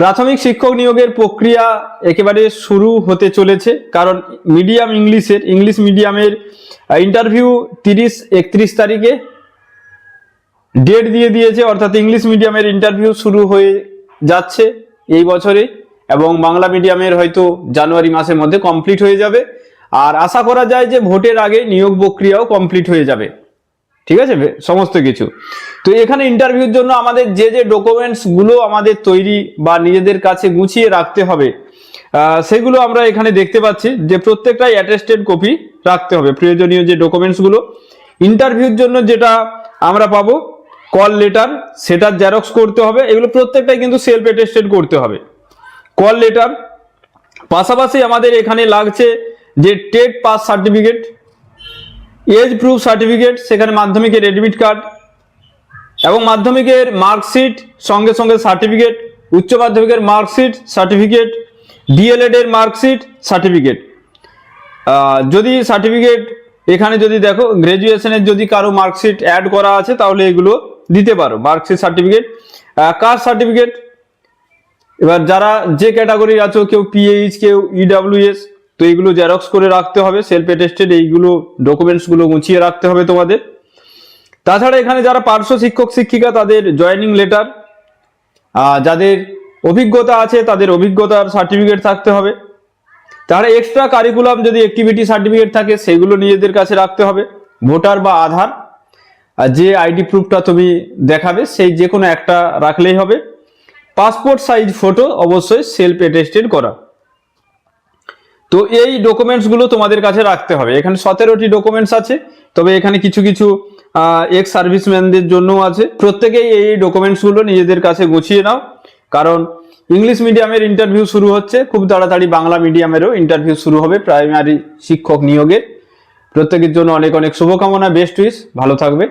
প্রাথমিক শিক্ষক নিয়োগের প্রক্রিয়া একেবারে শুরু হতে চলেছে, কারণ মিডিয়াম ইংলিশের, ইংলিশ মিডিয়ামের ইন্টারভিউ তিরিশ, একত্রিশ তারিখে ডেট দিয়ে দিয়েছে, অর্থাৎ ইংলিশ মিডিয়ামের ইন্টারভিউ শুরু হয়ে যাচ্ছে এই বছরে এবং বাংলা মিডিয়ামের হয়তো জানুয়ারি মাসের মধ্যে কমপ্লিট হয়ে যাবে। আর আশা করা যায় যে ভোটের আগে নিয়োগ প্রক্রিয়াও কমপ্লিট হয়ে যাবে। ঠিক আছে? সমস্ত কিছু। তো এখানে ইন্টারভিউর জন্য আমাদের যে যে ডকুমেন্টসগুলো আমাদের তৈরি বা নিজেদের কাছে গুছিয়ে রাখতে হবে সেগুলো আমরা এখানে দেখতে পাচ্ছি যে প্রত্যেকটাই অ্যাটেস্টেড কপি রাখতে হবে, প্রয়োজনীয় যে ডকুমেন্টসগুলো। ইন্টারভিউর জন্য যেটা আমরা পাবো কল লেটার সেটার জেরক্স করতে হবে, এগুলো প্রত্যেকটাই কিন্তু সেলফ অ্যাটেস্টেড করতে হবে। কল লেটার পাশাপাশি আমাদের এখানে লাগছে যে TET pass certificate age proof certificate সেখানে মাধ্যমিকের এডমিট কার্ড এবং মাধ্যমিকের মার্কশিট সঙ্গে সঙ্গে সার্টিফিকেট উচ্চ মাধ্যমিকের মার্কশিট সার্টিফিকেট ডিএলএড এর মার্কশিট সার্টিফিকেট যদি সার্টিফিকেট এখানে যদি দেখো গ্রাজুয়েশনের যদি কারও মার্কশিট অ্যাড করা আছে, তাহলে এগুলো দিতে পারো মার্কশিট সার্টিফিকেট কাস্ট সার্টিফিকেট এবার যারা যে ক্যাটাগরির আছো, কেউ পিএইচ কেউ ইডাব্লিউএস তো এইগুলো জেরক্স করে রাখতে হবে সেলফ অ্যাটেস্টেড এইগুলো ডকুমেন্টসগুলো গুছিয়ে রাখতে হবে তোমাদের। তাছাড়া এখানে যারা পার্শ্ব শিক্ষক, শিক্ষিকা, তাদের জয়েনিং লেটার যাদের অভিজ্ঞতা আছে, তাদের অভিজ্ঞতার সার্টিফিকেট থাকতে হবে। তারা এক্সট্রা কারিকুলাম যদি অ্যাক্টিভিটি সার্টিফিকেট থাকে, সেগুলো নিজেদের কাছে রাখতে হবে ভোটার বা আধার। যে আইডি প্রুফটা তুমি দেখাবে, সেই যে কোনো একটা রাখলেই হবে। পাসপোর্ট সাইজ ফটো অবশ্যই সেলফ অ্যাটেস্টেড করা। তো এই ডকুমেন্টসগুলো তোমাদের কাছে রাখতে হবে। এখানে সতেরোটি ডকুমেন্টস আছে, তবে এখানে কিছু কিছু এক্স সার্ভিসম্যানদের জন্য আছে। প্রত্যেকেই এই ডকুমেন্টসগুলো নিজেদের কাছে গুছিয়ে নাও, কারণ ইংলিশ মিডিয়ামের ইন্টারভিউ শুরু হচ্ছে, খুব তাড়াতাড়ি বাংলা মিডিয়ামেরও ইন্টারভিউ শুরু হবে প্রাইমারি শিক্ষক নিয়োগের। প্রত্যেকের জন্য অনেক অনেক শুভকামনা বেস্ট উইস ভালো থাকবে।